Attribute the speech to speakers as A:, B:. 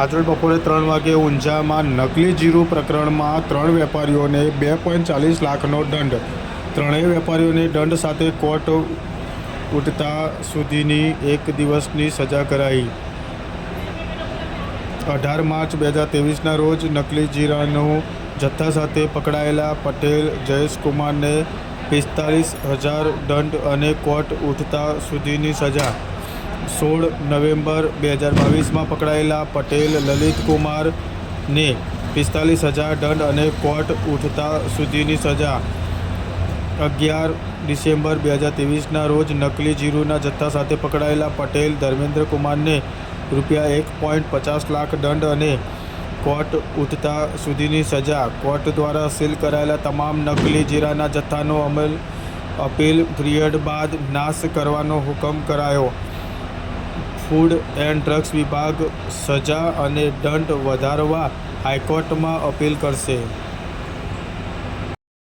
A: આજરોજ બપોરે ત્રણ વાગે ઊંઝામાં નકલી જીરું પ્રકરણમાં ત્રણ વેપારીઓને બે પોઈન્ટ ચાલીસ લાખનો દંડ. ત્રણેય વેપારીઓને દંડ સાથે કોર્ટ ઉઠતા સુધીની એક દિવસની સજા કરાઈ. અઢાર માર્ચ બે હજાર ત્રેવીસના રોજ નકલી જીરાનું જથ્થા સાથે પકડાયેલા પટેલ જયેશકુમારને પિસ્તાલીસ હજાર દંડ અને કોર્ટ ઉઠતા સુધીની સજા. સોળ નવેમ્બર બે હજાર બાવીસમાં પકડાયેલા પટેલ લલિતકુમારને પિસ્તાલીસ હજાર દંડ અને કોર્ટ ઉઠતા સુધીની સજા. અગિયાર ડિસેમ્બર બે હજાર ત્રેવીસના રોજ નકલી જીરુના જથ્થા સાથે પકડાયેલા પટેલ, ધર્મેન્દ્ર કુમારને રૂપિયા એક પોઈન્ટ પચાસ લાખ દંડ અને કોર્ટ ઉઠતા સુધીની સજા. કોર્ટ દ્વારા સીલ કરાયેલા તમામ નકલી જીરાના જથ્થાનો અમલ અપીલ પિરિયડ બાદ નાશ કરવાનો હુકમ કરાયો. ફૂડ એન્ડ ડ્રગ્સ વિભાગ સજા અને દંડ વધારવા હાઈકોર્ટમાં અપીલ કરશે.